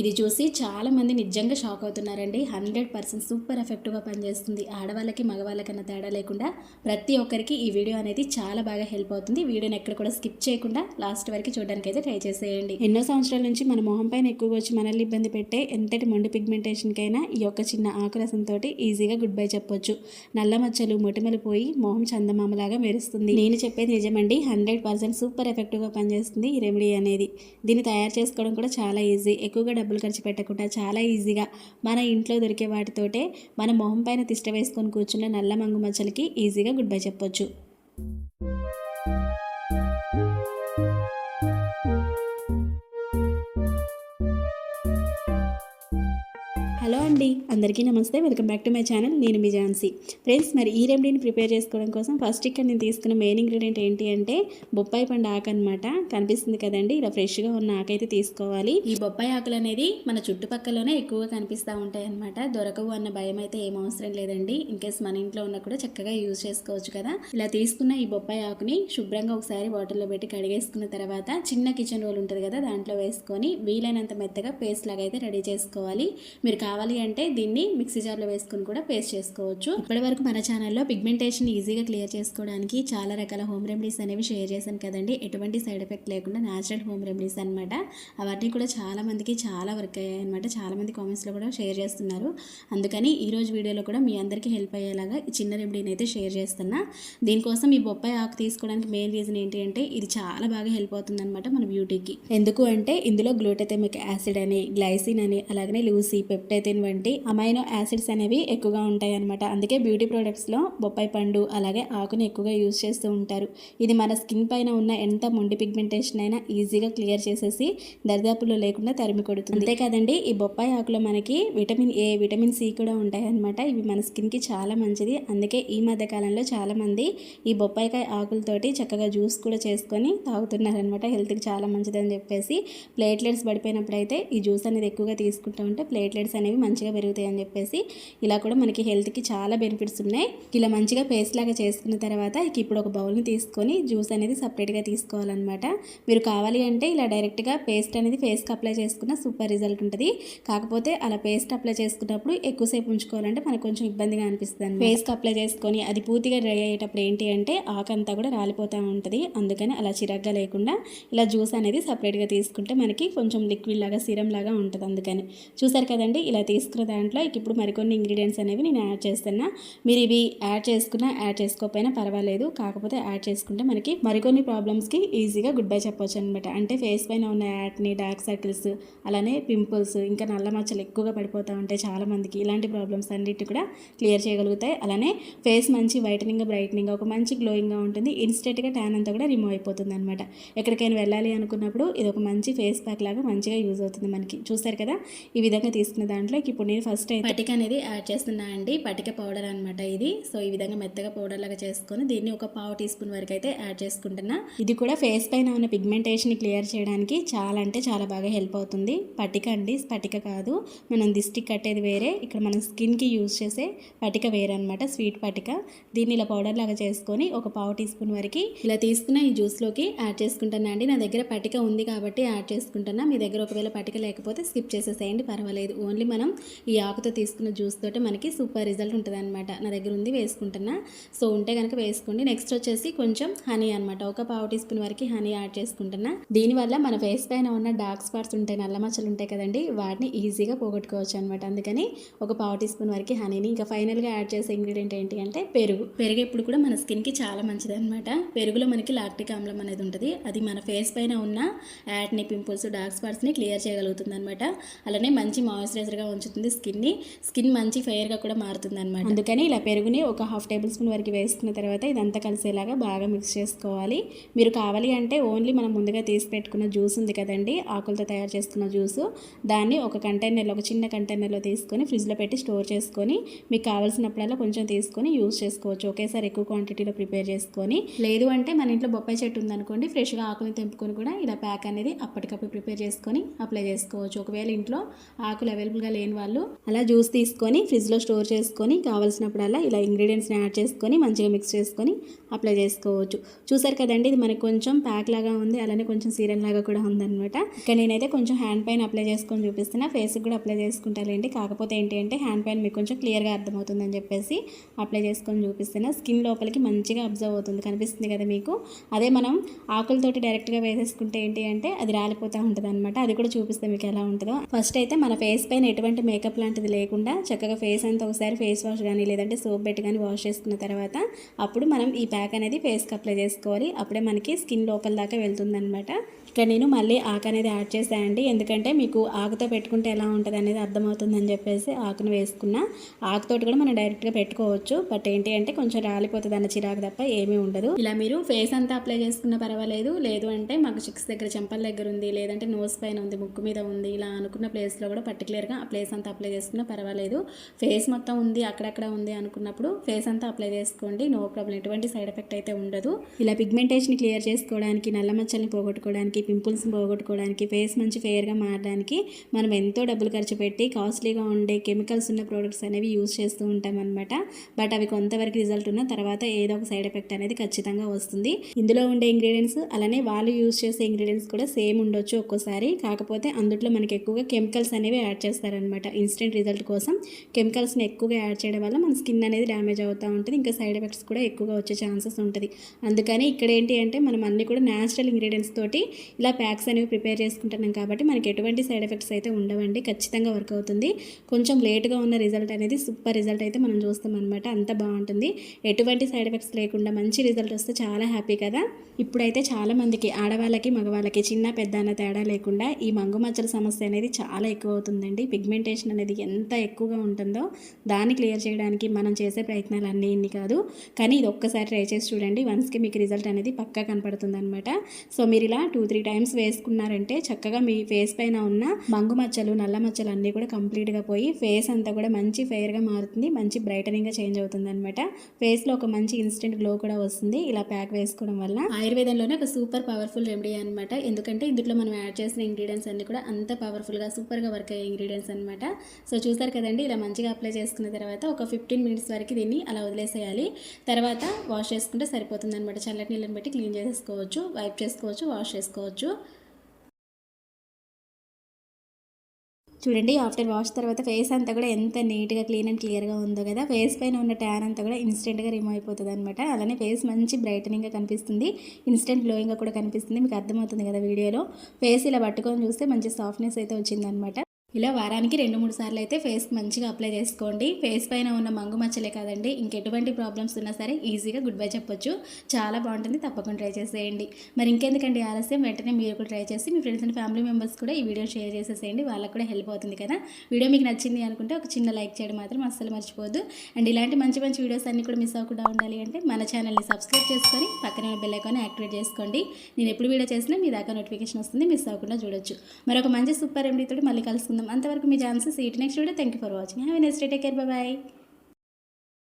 ఇది చూసి చాలామంది నిజంగా షాక్ అవుతున్నారండి. హండ్రెడ్ పర్సెంట్ సూపర్ ఎఫెక్టివ్గా పనిచేస్తుంది. ఆడవాళ్ళకి మగవాళ్ళకన్నా తేడా లేకుండా ప్రతి ఒక్కరికి ఈ వీడియో అనేది చాలా బాగా హెల్ప్ అవుతుంది. వీడియోని ఎక్కడ కూడా స్కిప్ చేయకుండా లాస్ట్ వరకు చూడడానికి అయితే ట్రై చేసేయండి. ఎన్నో సంవత్సరాల నుంచి మన మొహం పైన ఎక్కువగా వచ్చి మనల్ని ఇబ్బంది పెట్టే ఎంతటి మొండి పిగ్మెంటేషన్కైనా ఈ యొక్క చిన్న ఆకురసంతో ఈజీగా గుడ్ బై చెప్పొచ్చు. నల్ల మచ్చలు మొటిమలు పోయి మొహం చందమామలాగా మెరుస్తుంది. నేను చెప్పేది నిజమండి. హండ్రెడ్ పర్సెంట్ సూపర్ ఎఫెక్టివ్గా పనిచేస్తుంది ఈ రెమెడీ అనేది. దీన్ని తయారు చేసుకోవడం కూడా చాలా ఈజీ. ఎక్కువగా డబ్బులు ఖర్చు పెట్టకుండా చాలా ఈజీగా మన ఇంట్లో దొరికే వాటితోటే మన మొహం పైన తిష్ట వేసుకొని కూర్చున్న నల్ల మంగు మచ్చలకి ఈజీగా గుడ్ బై చెప్పొచ్చు. హలో అండి అందరికీ నమస్తే. Welcome back to my channel. నేను మీ ఝాన్సీ. ఫ్రెండ్స్ మరి ఈ రెమెడీని ప్రిపేర్ చేసుకోవడం కోసం ఫస్ట్ ఇక్కడ నేను తీసుకున్న మెయిన్ ఇంగ్రీడియంట్ ఏంటి అంటే బొప్పాయి పండు ఆకు అనమాట కనిపిస్తుంది కదండి ఇలా ఫ్రెష్గా ఉన్న ఆకైతే తీసుకోవాలి. ఈ బొప్పాయి ఆకులు అనేది మన చుట్టుపక్కలనే ఎక్కువగా కనిపిస్తూ ఉంటాయి అనమాట దొరకవు అన్న భయం అయితే ఏం అవసరం లేదండి. ఇన్ కేస్ మన ఇంట్లో ఉన్న కూడా చక్కగా యూజ్ చేసుకోవచ్చు కదా. ఇలా తీసుకున్న ఈ బొప్పాయి ఆకుని శుభ్రంగా ఒకసారి వాటర్లో పెట్టి కడిగేసుకున్న తర్వాత చిన్న కిచెన్ రోల్ ఉంటుంది కదా దాంట్లో వేసుకొని వీలైనంత మెత్తగా పేస్ట్ లాగా అయితే రెడీ చేసుకోవాలి. మీరు కావాలి అంటే దీన్ని మిక్సీ జార్లో వేసుకొని కూడా పేస్ట్ చేసుకోవచ్చు. ఇప్పటి వరకు మన ఛానల్లో పిగ్మెంటేషన్ ఈజీగా క్లియర్ చేసుకోవడానికి చాలా రకాల హోమ్ రెమెడీస్ అనేవి షేర్ చేశాను కదండి. ఎటువంటి సైడ్ ఎఫెక్ట్ లేకుండా న్యాచురల్ హోమ్ రెమెడీస్ అనమాట అవన్నీ కూడా చాలా మందికి చాలా వర్క్ అయ్యాయి అనమాట చాలా మంది కామెంట్స్లో కూడా షేర్ చేస్తున్నారు. అందుకని ఈ రోజు వీడియోలో కూడా మీ అందరికీ హెల్ప్ అయ్యేలాగా ఈ చిన్న రెమెడీని అయితే షేర్ చేస్తున్నా. దీనికోసం ఈ బొప్పాయి ఆకు తీసుకోవడానికి మెయిన్ రీజన్ ఏంటి అంటే ఇది చాలా బాగా హెల్ప్ అవుతుంది అనమాట మన బ్యూటీకి ఎందుకు అంటే ఇందులో గ్లూటెథెమిక్ యాసిడ్ అని గ్లైసిన్ అని అలాగనే లూసీ పెప్టైతిన్ వంటి అమైనో యాసిడ్స్ అనేవి ఎక్కువగా ఉంటాయి అనమాట అందుకే బ్యూటీ ప్రొడక్ట్స్లో బొప్పాయి పండు అలాగే ఆకుని ఎక్కువగా యూజ్ చేస్తూ ఉంటారు. ఇది మన స్కిన్ పైన ఉన్న ఎంత మొండి పిగ్మెంటేషన్ అయినా ఈజీగా క్లియర్ చేసేసి దరిదాపుల్లో లేకుండా తరిమి కొడుతుంది. అంతేకాదండి ఈ బొప్పాయి ఆకులో మనకి విటమిన్ ఏ విటమిన్ సి కూడా ఉంటాయి అనమాట ఇవి మన స్కిన్కి చాలా మంచిది. అందుకే ఈ మధ్య కాలంలో చాలా మంది ఈ బొప్పాయికాయ ఆకులతోటి చక్కగా జ్యూస్ కూడా చేసుకొని తాగుతున్నారనమాట హెల్త్కి చాలా మంచిది అని చెప్పేసి ప్లేట్లెట్స్ పడిపోయినప్పుడైతే అయితే ఈ జ్యూస్ అనేది ఎక్కువగా తీసుకుంటూ ఉంటే ప్లేట్లెట్స్ అనేవి మంచిగా పెరుగుతాయి అని చెప్పేసి ఇలా కూడా మనకి హెల్త్కి చాలా బెనిఫిట్స్ ఉన్నాయి. ఇలా మంచిగా పేస్ట్ లాగా చేసుకున్న తర్వాత ఇక ఇప్పుడు ఒక బౌల్ని తీసుకొని జ్యూస్ అనేది సపరేట్గా తీసుకోవాలన్నమాట. మీరు కావాలి అంటే ఇలా డైరెక్ట్గా పేస్ట్ అనేది ఫేస్కి అప్లై చేసుకున్న సూపర్ రిజల్ట్ ఉంటుంది. కాకపోతే అలా పేస్ట్ అప్లై చేసుకున్నప్పుడు ఎక్కువసేపు ఉంచుకోవాలంటే మనకు కొంచెం ఇబ్బందిగా అనిపిస్తుంది ఫేస్కి అప్లై చేసుకొని అది పూర్తిగా డ్రై అయ్యేటప్పుడు ఏంటి అంటే ఆకంతా కూడా రాలిపోతూ ఉంటుంది. అందుకని అలా చిరగ్గా లేకుండా ఇలా జ్యూస్ అనేది సపరేట్గా తీసుకుంటే మనకి కొంచెం లిక్విడ్ లాగా సిరం లాగా ఉంటుంది అందుకని. చూసారు కదండి ఇలా తీసుకున్న దాంట్లో ఇప్పుడు మరికొన్ని ఇంగ్రీడియంట్స్ అనేవి నేను యాడ్ చేస్తున్నా. మీరు ఇవి యాడ్ చేసుకున్నా యాడ్ చేసుకోకపోయినా పర్వాలేదు. కాకపోతే యాడ్ చేసుకుంటే మనకి మరికొన్ని ప్రాబ్లమ్స్కి ఈజీగా గుడ్ బై చెప్పవచ్చు అనమాట అంటే ఫేస్ పైన ఉన్న యాడ్ని డార్క్ సర్కిల్స్ అలానే పింపుల్స్ ఇంకా నల్ల మచ్చలు ఎక్కువగా పడిపోతూ ఉంటాయి చాలామందికి. ఇలాంటి ప్రాబ్లమ్స్ అన్నిటి కూడా క్లియర్ చేయగలుగుతాయి. అలానే ఫేస్ మంచి వైటనింగ్ బ్రైట్నింగ్ ఒక మంచి గ్లోయింగ్గా ఉంటుంది. ఇన్స్టెంట్గా ట్యాన్ అంతా కూడా రిమూవ్ అయిపోతుంది అనమాట ఎక్కడికైనా వెళ్ళాలి అనుకున్నప్పుడు ఇది ఒక మంచి ఫేస్ ప్యాక్ లాగా మంచిగా యూజ్ అవుతుంది మనకి. చూస్తారు కదా? ఈ విధంగా తీసుకున్న దాంట్లో ఇప్పుడు నేను ఫస్ట్ అయితే పటిక అనేది యాడ్ చేస్తున్నా అండి. పటిక పౌడర్ అనమాట ఇది. సో ఈ విధంగా మెత్తగా పౌడర్ లాగా చేసుకొని దీన్ని ఒక పావు టీ స్పూన్ వరకు అయితే యాడ్ చేసుకుంటున్నా. ఇది కూడా ఫేస్ పైన ఉన్న పిగ్మెంటేషన్ క్లియర్ చేయడానికి చాలా అంటే చాలా బాగా హెల్ప్ అవుతుంది. పటిక అండి. స్పటిక కాదు. మనం దిష్టికి కట్టేది వేరే. ఇక్కడ మనం స్కిన్కి యూజ్ చేసే పటిక వేరే అనమాట స్వీట్ పటిక. దీన్ని ఇలా పౌడర్ లాగా చేసుకొని ఒక పావు టీ స్పూన్ వరకు ఇలా తీసుకున్న ఈ జ్యూస్లోకి యాడ్ చేసుకుంటున్నా అండి. నా దగ్గర పటిక ఉంది కాబట్టి యాడ్ చేసుకుంటున్నా. మీ దగ్గర ఒకవేళ పటిక లేకపోతే స్కిప్ చేసేసేయండి. పర్వాలేదు. ఓన్లీ మనం ఈ ఆకుతో తీసుకున్న జ్యూస్ తోటే మనకి సూపర్ రిజల్ట్ ఉంటుంది అనమాట నా దగ్గర ఉంది వేసుకుంటున్నా. సో ఉంటే కనుక వేసుకోండి. నెక్స్ట్ వచ్చేసి కొంచెం హనీ అనమాట ఒక పావు టీ స్పూన్ వరకు హనీ యాడ్ చేసుకుంటున్నా. దీనివల్ల మన ఫేస్ పైన ఉన్న డార్క్ స్పాట్స్ ఉంటాయి నల్ల మచ్చలు ఉంటాయి కదండి వాటిని ఈజీగా పోగొట్టుకోవచ్చు అనమాట అందుకని ఒక పావు టీ స్పూన్ వరకు హనీని ఇంకా ఫైనల్గా యాడ్ చేసే ఇంగ్రీడియంట్ ఏంటి అంటే పెరుగు. పెరుగు ఎప్పుడు కూడా మన స్కిన్కి చాలా మంచిది అనమాట పెరుగులో మనకి లాక్టిక్ ఆమ్లం అనేది ఉంటుంది. అది మన ఫేస్ పైన ఉన్న యాడ్ని పింపుల్స్ డార్క్ స్పాట్స్ని క్లియర్ చేయగలుగుతుంది అనమాట అలానే మంచి మాయిశ్చరైజర్గా ఉంచుతుంది స్కిన్ని. స్కిన్ మంచి ఫెయిర్గా కూడా మారుతుంది అనమాట అందుకని ఇలా పెరుగుని ఒక హాఫ్ టేబుల్ స్పూన్ వరకు వేసుకున్న తర్వాత ఇదంతా కలిసేలాగా బాగా మిక్స్ చేసుకోవాలి. మీరు కావాలి అంటే ఓన్లీ మనం ముందుగా తీసి పెట్టుకున్న జ్యూస్ ఉంది కదండి ఆకులతో తయారు చేసుకున్న జ్యూస్ దాన్ని ఒక కంటైనర్లో ఒక చిన్న కంటైనర్లో తీసుకొని ఫ్రిడ్జ్లో పెట్టి స్టోర్ చేసుకొని మీకు కావాల్సినప్పుడల్లా కొంచెం తీసుకొని యూస్ చేసుకోవచ్చు. ఒకేసారి ఎక్కువ క్వాంటిటీలో ప్రిపేర్ చేసుకొని. లేదు అంటే మన ఇంట్లో బొప్పాయి చెట్టు ఉందనుకోండి ఫ్రెష్గా ఆకులు తెంపుకొని కూడా ఇలా ప్యాక్ అనేది అప్పటికప్పుడు ప్రిపేర్ చేసుకొని అప్లై చేసుకోవచ్చు. ఒకవేళ ఇంట్లో ఆకులు అవైలబుల్గా లేని వాళ్ళు అలా జ్యూస్ తీసుకొని ఫ్రిడ్జ్లో స్టోర్ చేసుకొని కావాల్సినప్పుడల్లా ఇలా ఇంగ్రీడియంట్స్ని యాడ్ చేసుకొని మంచిగా మిక్స్ చేసుకొని అప్లై చేసుకోవచ్చు. చూసారు కదండి ఇది మనకు కొంచెం ప్యాక్ లాగా ఉంది అలానే కొంచెం సీరియల్ లాగా కూడా ఉందనమాట ఇక్కడ నేనైతే కొంచెం హ్యాండ్ పైన అప్లై చేసుకొని చూపిస్తున్నా. ఫేస్కి కూడా అప్లై చేసుకుంటానండి కాకపోతే ఏంటి అంటే హ్యాండ్ పైన మీకు కొంచెం క్లియర్గా అర్థమవుతుందని చెప్పేసి అప్లై చేసుకొని చూపిస్తున్నా. స్కిన్ లోపలికి మంచిగా అబ్జర్వ్ అవుతుంది కనిపిస్తుంది కదా మీకు? అదే మనం ఆకులతోటి డైరెక్ట్గా వేసేసుకుంటే ఏంటి అంటే అది రాలిపోతూ ఉంటుంది అనమాట అది కూడా చూపిస్తే మీకు ఎలా ఉంటుందో. ఫస్ట్ అయితే మన ఫేస్ పైన ఎటువంటి మేకప్ లాంటిది లేకుండా చక్కగా ఫేస్ అంతా ఒకసారి ఫేస్ వాష్ కానీ లేదంటే సోప్ పెట్టి కానీ వాష్ చేసుకున్న తర్వాత అప్పుడు మనం ఈ ప్యాక్ అనేది ఫేస్కి అప్లై చేసుకోవాలి. అప్పుడే మనకి స్కిన్ లోపల దాకా వెళ్తుందనమాట ఇక్కడ నేను మళ్ళీ ఆకు అనేది యాడ్ చేశానండి ఎందుకంటే మీకు ఆకుతో పెట్టుకుంటే ఎలా ఉంటుంది అనేది అర్థమవుతుందని చెప్పేసి ఆకును వేసుకున్నా. ఆకుతోటి కూడా మనం డైరెక్ట్గా పెట్టుకోవచ్చు. బట్ ఏంటి అంటే కొంచెం రాలిపోతుంది అన్న చిరాకు తప్ప ఏమీ ఉండదు. ఇలా మీరు ఫేస్ అంతా అప్లై చేసుకున్నా పర్వాలేదు. లేదు అంటే మాకు చిక్స్ దగ్గర చెంపల దగ్గర ఉంది. లేదంటే నోస్ పైన ఉంది ముక్కు మీద ఉంది. ఇలా అనుకున్న ప్లేస్లో కూడా పర్టికులర్ క్లియర్గా ఆ ప్లేస్ అంతా అప్లై చేసుకున్నా పర్వాలేదు. ఫేస్ మొత్తం ఉంది అక్కడక్కడ ఉంది అనుకున్నప్పుడు ఫేస్ అంతా అప్లై చేసుకోండి. నో ప్రాబ్లం ఎటువంటి సైడ్ ఎఫెక్ట్ అయితే ఉండదు. ఇలా పిగ్మెంటేషన్ క్లియర్ చేసుకోవడానికి నల్ల మచ్చల్ని పోగొట్టుకోవడానికి పింపుల్స్ పోగొట్టుకోవడానికి ఫేస్ మంచి ఫెయిర్గా మారడానికి మనం ఎంతో డబ్బులు ఖర్చు పెట్టి కాస్ట్లీగా ఉండే కెమికల్స్ ఉన్న ప్రోడక్ట్స్ అనేవి యూస్ చేస్తూ ఉంటాం అనమాట బట్ అవి కొంతవరకు రిజల్ట్ ఉన్న తర్వాత ఏదో ఒక సైడ్ ఎఫెక్ట్ అనేది ఖచ్చితంగా వస్తుంది. ఇందులో ఉండే ఇంగ్రీడియంట్స్ అలానే వాళ్ళు యూస్ చేసే ఇంగ్రీడియంట్స్ కూడా సేమ్ ఉండొచ్చు ఒక్కోసారి. కాకపోతే అందులో మనకి ఎక్కువగా కెమికల్స్ అనేవి యాడ్ చేస్తారనమాట ఇన్స్టెంట్ రిజల్ట్ కోసం కెమికల్స్ని ఎక్కువగా యాడ్ చేయడం వల్ల మన స్కిన్ అనేది డ్యామేజ్ అవుతూ ఉంటుంది. ఇంకా సైడ్ ఎఫెక్ట్స్ కూడా ఎక్కువగా వచ్చే ఛాన్సెస్ ఉంటుంది. అందుకని ఇక్కడ ఏంటి అంటే మనం అన్ని కూడా న్యాచురల్ ఇంగ్రీడియంట్స్ తోటి ఇలా ప్యాక్స్ అనేవి ప్రిపేర్ చేసుకుంటున్నాం కాబట్టి మనకి ఎటువంటి సైడ్ ఎఫెక్ట్స్ అయితే ఉండవండి. ఖచ్చితంగా వర్క్ అవుతుంది. కొంచెం లేట్గా ఉన్న రిజల్ట్ అనేది సూపర్ రిజల్ట్ అయితే మనం చూస్తాం అనమాట అంత బాగుంటుంది. ఎటువంటి సైడ్ ఎఫెక్ట్స్ లేకుండా మంచి రిజల్ట్ వస్తే చాలా హ్యాపీ కదా. ఇప్పుడైతే చాలా మందికి ఆడవాళ్ళకి మగవాళ్ళకి చిన్న పెద్ద అన్న తేడా లేకుండా ఈ మంగు మచ్చల సమస్య అనేది చాలా ఎక్కువ అవుతుందండి. పిగ్మెంటేషన్ అనేది ఎంత ఎక్కువగా ఉంటుందో దాన్ని క్లియర్ చేయడానికి మనం చేసే ప్రయత్నాలు అన్నీ ఇన్ని కాదు. కానీ ఇది ఒక్కసారి ట్రై చేసి చూడండి. వన్స్కి మీకు రిజల్ట్ అనేది పక్కా కనపడుతుంది అనమాట సో మీరు ఇలా టూ త్రీ టైమ్స్ వేసుకున్నారంటే చక్కగా మీ ఫేస్ పైన ఉన్న మంగు మచ్చలు నల్ల మచ్చలు అన్నీ కూడా కంప్లీట్గా పోయి ఫేస్ అంతా కూడా మంచి ఫెయిర్గా మారుతుంది. మంచి బ్రైటనింగ్గా చేంజ్ అవుతుంది అనమాట ఫేస్లో ఒక మంచి ఇన్స్టెంట్ గ్లో కూడా వస్తుంది. ఇలా ప్యాక్ వేసుకోవడం వల్ల ఆయుర్వేదంలోనే ఒక సూపర్ పవర్ఫుల్ రెమెడీ అనమాట ఎందుకంటే ఇందులో మనం యాడ్ చేసిన ఇంగ్రీడియంట్స్ అన్ని కూడా అంత పవర్ఫుల్గా సూపర్గా వర్క్ అయ్యే ఇంగ్రీడియంట్స్ అనమాట సో చూసారు కదండి ఇలా మంచిగా అప్లై చేసుకున్న తర్వాత ఒక ఫిఫ్టీన్ మినిట్స్ వరకు దీన్ని అలా వదిలేసేయాలి. తర్వాత వాష్ చేసుకుంటే సరిపోతుంది అనమాట చల్లటి నీళ్ళని బట్టి క్లీన్ చేసేసుకోవచ్చు వైప్ చేసుకోవచ్చు వాష్ చేసుకోవచ్చు. చూడండి ఆఫ్టర్ వాష్ తర్వాత ఫేస్ అంతా కూడా ఎంత నీట్గా క్లీన్ అండ్ క్లియర్గా ఉందో కదా. ఫేస్ పైన ఉన్న ట్యాన్ అంతా కూడా ఇన్స్టెంట్గా రిమూవ్ అయిపోతుంది అనమాట అలానే ఫేస్ మంచి బ్రైటనింగ్గా కనిపిస్తుంది. ఇన్స్టెంట్ గ్లోయింగ్గా కూడా కనిపిస్తుంది. మీకు అర్థమవుతుంది కదా వీడియోలో. ఫేస్ ఇలా పట్టుకొని చూస్తే మంచి సాఫ్ట్నెస్ అయితే వచ్చిందనమాట ఇలా వారానికి రెండు మూడు సార్లు అయితే ఫేస్కి మంచిగా అప్లై చేసుకోండి. ఫేస్ పైన ఉన్న మంగు మచ్చలే కాదండి ఇంకెటువంటి ప్రాబ్లమ్స్ ఉన్నా సరే ఈజీగా గుడ్ బై చెప్పొచ్చు. చాలా బాగుంటుంది తప్పకుండా ట్రై చేసేయండి. మరి ఇంకెందుకండి ఆలస్యం? వెంటనే మీరు కూడా ట్రై చేసి మీ ఫ్రెండ్స్ అండ్ ఫ్యామిలీ మెంబర్స్ కూడా ఈ వీడియో షేర్ చేసేసేయండి. వాళ్ళకి కూడా హెల్ప్ అవుతుంది కదా. వీడియో మీకు నచ్చింది అనుకుంటే ఒక చిన్న లైక్ చేయడం మాత్రం అస్సలు మర్చిపోవద్దు. అండ్ ఇలాంటి మంచి మంచి వీడియోస్ అన్ని కూడా మిస్ అవ్వకుండా ఉండాలి అంటే మన ఛానల్ని సబ్స్క్రైబ్ చేసుకొని పక్కనే బెల్ ఐకాన్ యాక్టివేట్ చేసుకోండి. నేను ఎప్పుడు వీడియో చేసినా మీ దాకా నోటిఫికేషన్ వస్తుంది మిస్ అవ్వకుండా చూడొచ్చు. మరొక మంచి సూపర్ రెమెడీతో మళ్ళీ కలుసుకుందాం. అంతవరకు మీ ఛాన్సెస్ eat next video. Thank you for watching have next day take care bye